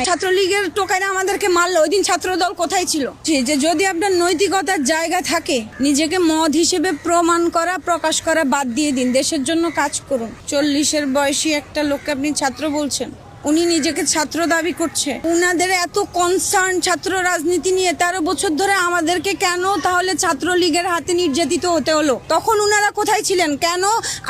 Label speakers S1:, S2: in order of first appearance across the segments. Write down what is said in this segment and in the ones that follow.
S1: নাই। ছাত্রলীগের টোকাইরা আমাদেরকে মারলো, ওই দিন ছাত্র দল কোথায় ছিল? যে যে যদি আপনার নৈতিকতার জায়গা থাকে, নিজেকে মদ হিসেবে প্রমাণ করা, প্রকাশ করা বাদ দিয়ে দিন। দেশের জন্য কাজ করুন। চল্লিশের বয়সী একটা লোককে আপনি ছাত্র বলছেন। উনি নিজেকে ছাত্র দাবি করছে। উনাদের এত কনসার্ন ছাত্র রাজনীতি নিয়ে, তেরো বছর ধরে আমাদেরকে কেন তাহলে ছাত্রলীগের হাতে নির্যাতিত হতে হলো? তখন উনারা কোথায় ছিলেন? কেন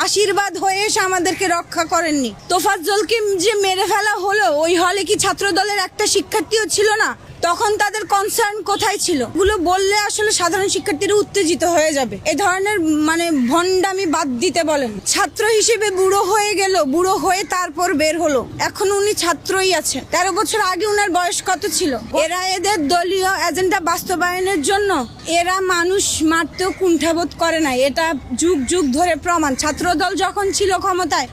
S1: আশীর্বাদ হয়ে এসে আমাদেরকে রক্ষা করেননি? তোফাজ্জলকে যে মেরে ফেলা হলো, ওই হলে কি ছাত্র দলের একটা শিক্ষার্থীও ছিল না? তখন তাদের কনসার্ন কোথায় ছিল? এগুলো বললে আসলে সাধারণ শিক্ষার্থীরা উত্তেজিত হয়ে যাবে। এ ধরনের মানে ভণ্ডামি বাদ দিতে বলেন। ছাত্র হিসেবে বুড়ো হয়ে গেল, বুড়ো হয়ে তারপর বের হলো। এখন উনি ছাত্রই আছেন। তেরো বছর আগে উনার বয়স কত ছিল? এরা এদের দলীয় এজেন্ডা বাস্তবায়নের জন্য এরা মানুষ মারতেও কুণ্ঠাবোধ করে না। এটা যুগ যুগ ধরে প্রমাণ। ছাত্রদল যখন ছিল ক্ষমতায়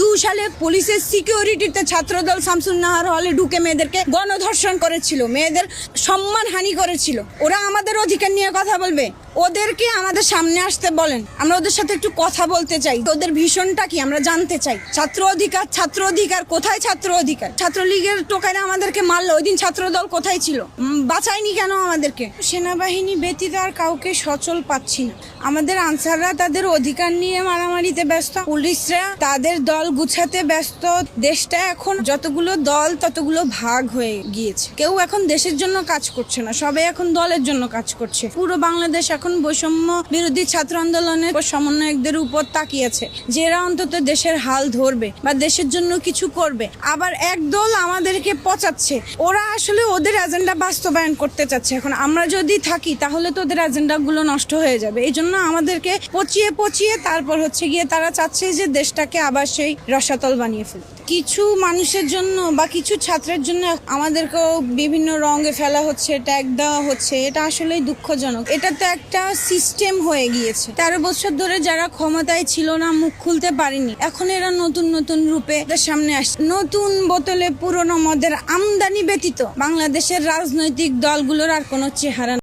S1: দু সালে পুলিশের সিকিউরিটিতে ছাত্রদল শামসুন নাহার হলে ঢুকে মেয়েদেরকে গণধর্ষণ করেছিল। মেয়েদের সম্মান হানি করেছিল। ওরা আমাদের অধিকার নিয়ে কথা বলবে। ওদেরকে আমাদের সামনে আসতে বলেন। আমরা ওদের সাথে একটু কথা বলতে চাই। ওদের ভীষণটা কি আমরা জানতে চাই। ছাত্র অধিকার ছাত্র অধিকার, কোথায় ছাত্র অধিকার? ছাত্রলীগের টোকাইরা আমাদেরকে মারলো ওই দিন ছাত্র দল কোথায় ছিল? বাঁচায়নি কেন আমাদেরকে? সেনাবাহিনী ব্যতীত আর কাউকে সচল পাচ্ছি না। আমাদের আনসাররা তাদের অধিকার নিয়ে মারামারিতে ব্যস্ত। পুলিশরা তাদের দল গুছাতে ব্যস্ত। দেশটা এখন যতগুলো দল, ততগুলো ভাগ হয়ে গিয়েছে। কেউ এখন দেশের জন্য কাজ করছে না। সবাই এখন দলের জন্য কাজ করছে। পুরো বাংলাদেশ এখন বৈষম্য বিরোধী ছাত্র আন্দোলনের সমন্বয়কদের উপর তাকিয়েছে। যে এরা অন্তত দেশের হাল ধরবে বা দেশের জন্য কিছু করবে, আবার এক দল আমাদেরকে পচাচ্ছে। ওরা আসলে ওদের এজেন্ডা বাস্তবায়ন করতে চাচ্ছে। এখন আমরা যদি থাকি, তাহলে তো ওদের এজেন্ডাগুলো নষ্ট হয়ে যাবে। এই জন্য আমাদেরকে পচিয়ে পচিয়ে তারপর হচ্ছে গিয়ে তারা চাচ্ছে যে দেশটাকে আবার সেই রসাতল বানিয়ে ফেলতে। কিছু মানুষের জন্য বা কিছু ছাত্রের জন্য আমাদেরকেও বিভিন্ন রঙে ফেলা হচ্ছে ট্যাগ দেওয়া হচ্ছে। এটা আসলেই দুঃখজনক। এটা তো একটা সিস্টেম হয়ে গিয়েছে। তেরো বছর ধরে যারা ক্ষমতায় ছিল না, মুখ খুলতে পারেনি, এখন এরা নতুন নতুন রূপে সামনে আসছে। নতুন বোতলে পুরনো মদের আমদানি ব্যতীত বাংলাদেশের রাজনৈতিক দলগুলোর আর কোনো চেহারা